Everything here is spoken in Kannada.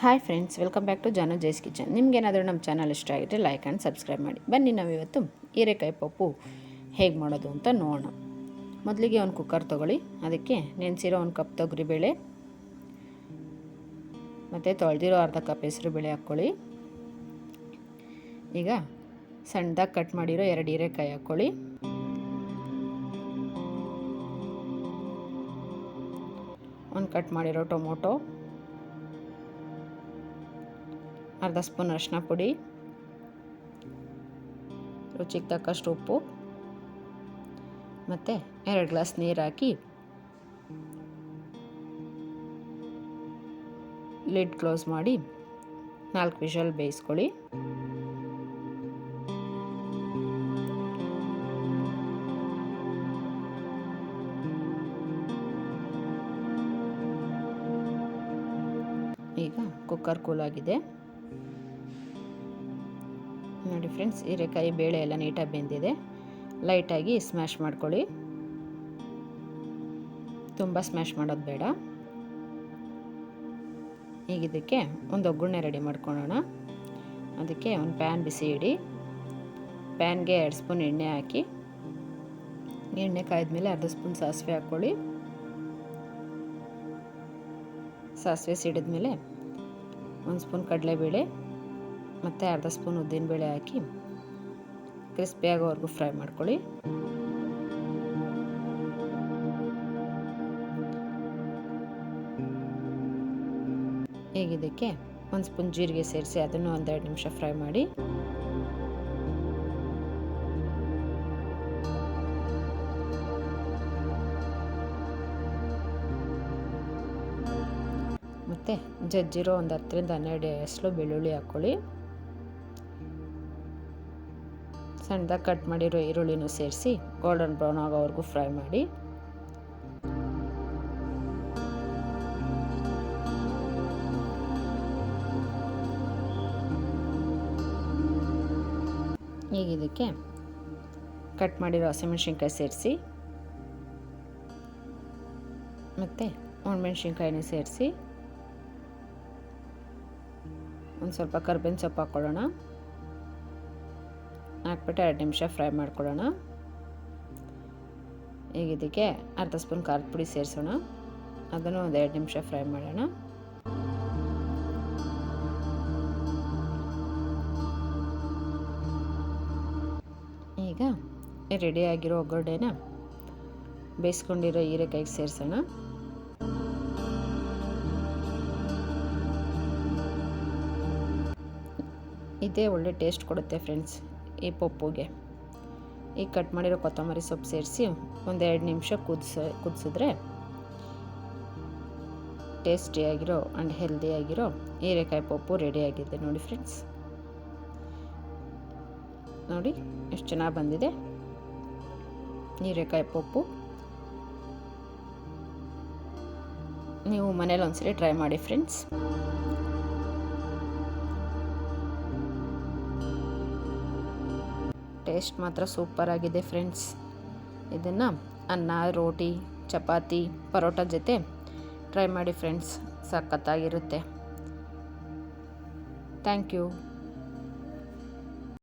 Hi friends welcome back to Janu Jais kitchen ನಿಮಗೇನಾದರೂ ನಮ್ಮ ಚಾನಲ್ ಇಷ್ಟ ಆಗಿದ್ರೆ ಲೈಕ್ ಆ್ಯಂಡ್ ಸಬ್ಸ್ಕ್ರೈಬ್ ಮಾಡಿ. ಬನ್ನಿ ನಾವಿವತ್ತು ಹೀರೆಕಾಯಿ ಪಪ್ಪು ಹೇಗೆ ಮಾಡೋದು ಅಂತ ನೋಡೋಣ. ಮೊದಲಿಗೆ ಒಂದು ಕುಕ್ಕರ್ ತೊಗೊಳ್ಳಿ. ಅದಕ್ಕೆ ನೆನೆಸಿರೋ ಒಂದು ಕಪ್ ತೊಗರಿಬೇಳೆ, ಮತ್ತು ತೊಳೆದಿರೋ ಅರ್ಧ ಕಪ್ ಹೆಸರು ಬೇಳೆ ಹಾಕ್ಕೊಳ್ಳಿ. ಈಗ ಸಣ್ಣದಾಗಿ ಕಟ್ ಮಾಡಿರೋ ಎರಡು ಹೀರೆಕಾಯಿ ಹಾಕ್ಕೊಳ್ಳಿ. ಒಂದು ಕಟ್ ಮಾಡಿರೋ ಟೊಮೊಟೊ ಅರ್ಧ ಸ್ಪೂನ್ ಅರಿಶಿನ ಪುಡಿ, ರುಚಿಗೆ ತಕ್ಕಷ್ಟು ಉಪ್ಪು, ಮತ್ತು ಎರಡು ಗ್ಲಾಸ್ ನೀರು ಹಾಕಿ ಲಿಡ್ ಕ್ಲೋಸ್ ಮಾಡಿ ನಾಲ್ಕು ವಿಷಲ್ ಬೇಯಿಸ್ಕೊಳ್ಳಿ. ಈಗ ಕುಕ್ಕರ್ ಕೂಲಾಗಿದೆ ನೋಡಿ ಫ್ರೆಂಡ್ಸ್, ಹೀರೆಕಾಯಿ ಬೇಳೆ ಎಲ್ಲ ನೀಟಾಗಿ ಬೆಂದಿದೆ. ಲೈಟಾಗಿ ಸ್ಮ್ಯಾಶ್ ಮಾಡ್ಕೊಳ್ಳಿ. ತುಂಬ ಸ್ಮ್ಯಾಶ್ ಮಾಡೋದು ಬೇಡ. ಈಗ ಇದಕ್ಕೆ ಒಂದು ಒಗ್ಗರಣೆ ರೆಡಿ ಮಾಡ್ಕೊಳ್ಳೋಣ. ಅದಕ್ಕೆ ಒಂದು ಪ್ಯಾನ್ ಬಿಸಿ ಇಡಿ. ಪ್ಯಾನ್ಗೆ ಎರಡು ಸ್ಪೂನ್ ಎಣ್ಣೆ ಹಾಕಿ. ಎಣ್ಣೆ ಕಾಯ್ದ್ಮೇಲೆ ಅರ್ಧ ಸ್ಪೂನ್ ಸಾಸಿವೆ ಹಾಕ್ಕೊಳ್ಳಿ. ಸಾಸಿವೆ ಸಿಡಿದ್ಮೇಲೆ ಒಂದು ಸ್ಪೂನ್ ಕಡಲೆಬೇಳೆ. ಮತ್ತು ಅರ್ಧ ಸ್ಪೂನ್ ಉದ್ದಿನಬೇಳೆ ಹಾಕಿ ಕ್ರಿಸ್ಪಿ ಫ್ರೈ ಮಾಡ್ಕೊಳ್ಳಿ. ಇದಕ್ಕೆ ಒಂದು ಸ್ಪೂನ್ ಜೀರಿಗೆ ಸೇರಿಸಿ ಅದನ್ನು ಒಂದೆರಡು ನಿಮಿಷ ಫ್ರೈ ಮಾಡಿ. ಮತ್ತು ಜಜ್ಜಿರೋ ಒಂದು ಹತ್ತರಿಂದ ಹನ್ನೆರಡು ಹೆಸಲು ಬೆಳ್ಳುಳ್ಳಿ ಹಾಕ್ಕೊಳ್ಳಿ ಸಣ್ಣದಾಗಿ ಕಟ್ ಮಾಡಿರೋ ಈರುಳ್ಳಿನೂ ಸೇರಿಸಿ ಗೋಲ್ಡನ್ ಬ್ರೌನ್ ಆಗೋವರೆಗೂ ಫ್ರೈ ಮಾಡಿ. ಈಗ ಇದಕ್ಕೆ ಕಟ್ ಮಾಡಿರೋ ಹಸಿಮೆಣ್ಸಿನ್ಕಾಯಿ ಸೇರಿಸಿ, ಮತ್ತು ಒಣಮೆಣ್ಸಿನ್ಕಾಯಿನೂ ಸೇರಿಸಿ, ಒಂದು ಸ್ವಲ್ಪ ಕರ್ಬೇವಿನ ಸೊಪ್ಪು ಹಾಕ್ಕೊಳ್ಳೋಣ ಹಾಕ್ಬಿಟ್ಟು ಎರಡು ನಿಮಿಷ ಫ್ರೈ ಮಾಡ್ಕೊಳ್ಳೋಣ. ಈಗ ಇದಕ್ಕೆ ಅರ್ಧ ಸ್ಪೂನ್ ಖಾರದ ಪುಡಿ ಸೇರಿಸೋಣ. ಅದನ್ನು ಒಂದು ಎರಡು ನಿಮಿಷ ಫ್ರೈ ಮಾಡೋಣ. ಈಗ ರೆಡಿಯಾಗಿರೋ ಒಗ್ಗರಣೆನ ಬೇಯಿಸ್ಕೊಂಡಿರೋ ಹೀರೆಕಾಯಿಗೆ ಸೇರಿಸೋಣ. ಇದೇ ಒಳ್ಳೆ ಟೇಸ್ಟ್ ಕೊಡುತ್ತೆ ಫ್ರೆಂಡ್ಸ್ ಈ ಪಪ್ಪುಗೆ. ಈ ಕಟ್ ಮಾಡಿರೋ ಕೊತ್ತಂಬರಿ ಸೊಪ್ಪು ಸೇರಿಸಿ ಒಂದೆರಡು ನಿಮಿಷ ಕುದಿಸ, ಕುದಿಸಿದ್ರೆ ಟೇಸ್ಟಿಯಾಗಿರೋ ಆ್ಯಂಡ್ ಹೆಲ್ದಿಯಾಗಿರೋ ಹೀರೆಕಾಯಿ ಪಪ್ಪು ರೆಡಿಯಾಗಿದೆ ನೋಡಿ ಫ್ರೆಂಡ್ಸ್ ನೋಡಿ ಎಷ್ಟು ಚೆನ್ನಾಗಿ ಬಂದಿದೆ. ಹೀರೆಕಾಯಿ ಪಪ್ಪು. ನೀವು ಮನೇಲಿ ಒಂದ್ಸರಿ ಟ್ರೈ ಮಾಡಿ ಫ್ರೆಂಡ್ಸ್ ಟೇಸ್ಟ್ ಮಾತ್ರ ಸೂಪರ್ ಆಗಿದೆ ಫ್ರೆಂಡ್ಸ್. ಇದನ್ನು ಅನ್ನ, ರೋಟಿ, ಚಪಾತಿ, ಪರೋಟ ಜೊತೆ ಟ್ರೈ ಮಾಡಿ ಫ್ರೆಂಡ್ಸ್. ಸಖತ್ತಾಗಿರುತ್ತೆ. Thank you